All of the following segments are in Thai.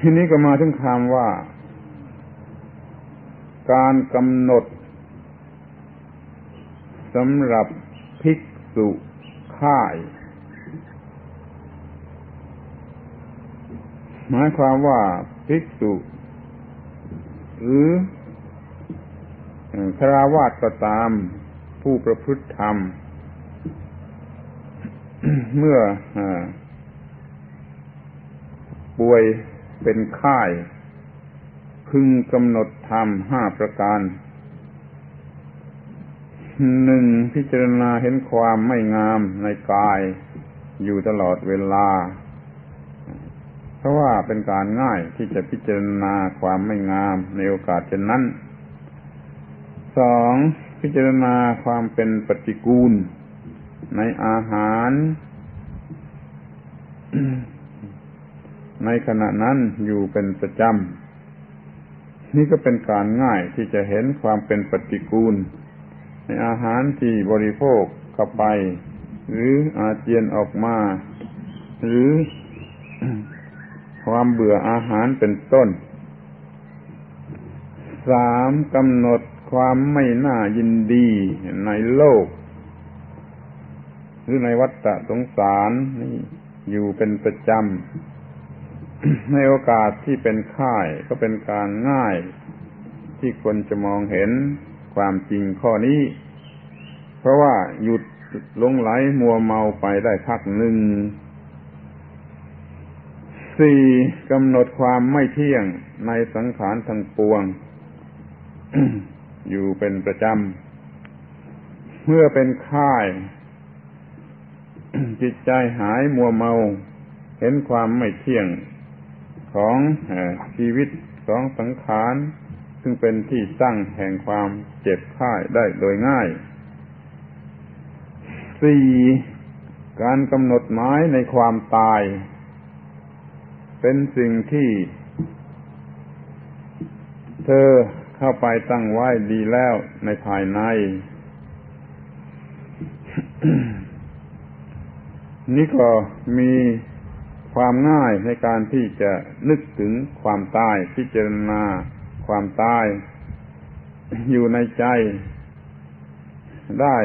ทีนี้ก็มาถึงคำว่า การกำหนดสำหรับภิกษุค่าย หมายความว่าภิกษุ หรือคราวาสก็ตามผู้ประพฤติธรรม เมื่ออป่วย เป็นค่าย พึงกำหนดธรรมห้าประการหนึ่งพิจารณาเห็นความไม่งามในกายอยู่ตลอดเวลา เพราะว่าเป็นการง่ายที่จะพิจารณาความไม่งามในโอกาสเช่นนั้นสองพิจารณาความเป็นปฏิกูล ในอาหาร ในขณะนั้นอยู่เป็นประจำ นี่ก็เป็นการง่ายที่จะเห็นความเป็นปฏิกูล ในอาหารที่บริโภคเข้าไป หรืออาเจียนออกมา หรือความเบื่ออาหารเป็นต้นสามกำหนดความไม่น่ายินดีในโลก หรือในวัฏฏะสงสารนี่อยู่เป็นประจำ ในโอกาสที่เป็นค่ายก็เป็นการง่าย ที่คนจะมองเห็นความจริงข้อนี้ เพราะว่าหยุดลงไหลมัวเมาไปได้พักหนึ่งสี่กำหนดความไม่เที่ยงในสังขารทั้งปวง อยู่เป็นประจำ เมื่อเป็นค่าย จิตใจหายมัวเมา เห็นความไม่เที่ยง ของชีวิตของสังขารซึ่งเป็นที่ตั้งแห่งความเจ็บไข้ได้โดยง่ายสี่การกำหนดหมายในความตาย เป็นสิ่งที่ เธอเข้าไปตั้งไว้ดีแล้วในภายใน นี่ก็มี ความง่ายในการที่จะนึกถึงความตายพิจารณาความตาย อยู่ในใจได้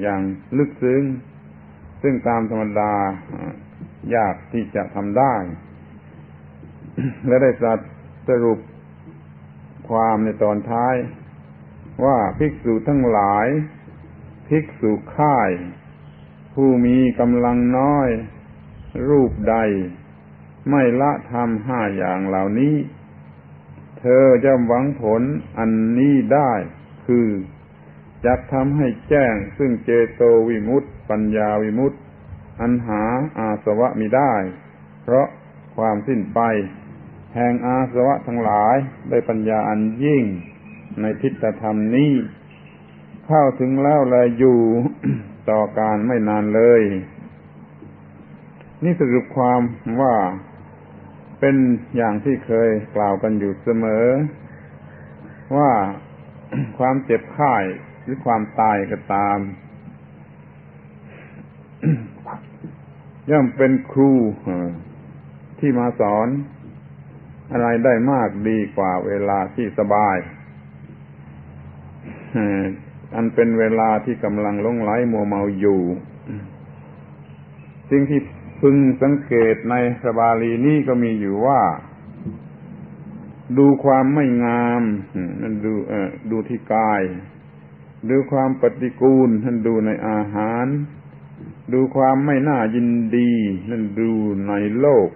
อย่างลึกซึ้ง ซึ่งตามธรรมดายากที่จะทำได้ และได้สัสรุปความในตอนท้าย ว่าภิกษุทั้งหลาย ภิกษุค่าย ผู้มีกำลังน้อย รูปใด ไม่ละทำห้าอย่างเหล่านี้ เธอจะหวังผลอันนี้ได้ คือจะทำให้แจ้งซึ่งเจโตวิมุตติ ปัญญาวิมุตติ อันหาอาสวะมิได้ เพราะความสิ้นไป แห่งอาสวะทั้งหลายได้ปัญญาอันยิ่งในทิฏฐธรรมนี้ เข้าถึงแล้วเลยอยู่ต่อการไม่นานเลย นี่สรุปความว่าเป็นอย่างที่เคยกล่าวกันอยู่เสมอ ว่าความเจ็บไข้หรือความตายก็ตาม ย่อมเป็นครูที่มาสอน อะไรได้มากดีกว่าเวลาที่สบายอันเป็นเวลาที่กำลังลงไหลมัวเมาอยู่ สิ่งที่ พึงสังเกตในสบาลีนี้ก็มีอยู่ว่า ดูความไม่งามนั่นดูเออดูที่กาย ดูความปฏิกูลนั่นดูในอาหาร ดูความไม่น่ายินดี นั่นดูในโลก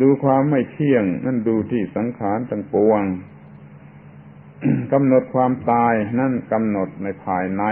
ดูความไม่เที่ยง นั่นดูที่สังขารต่างปวงกำหนดความตายนั่นกำหนดในภายใน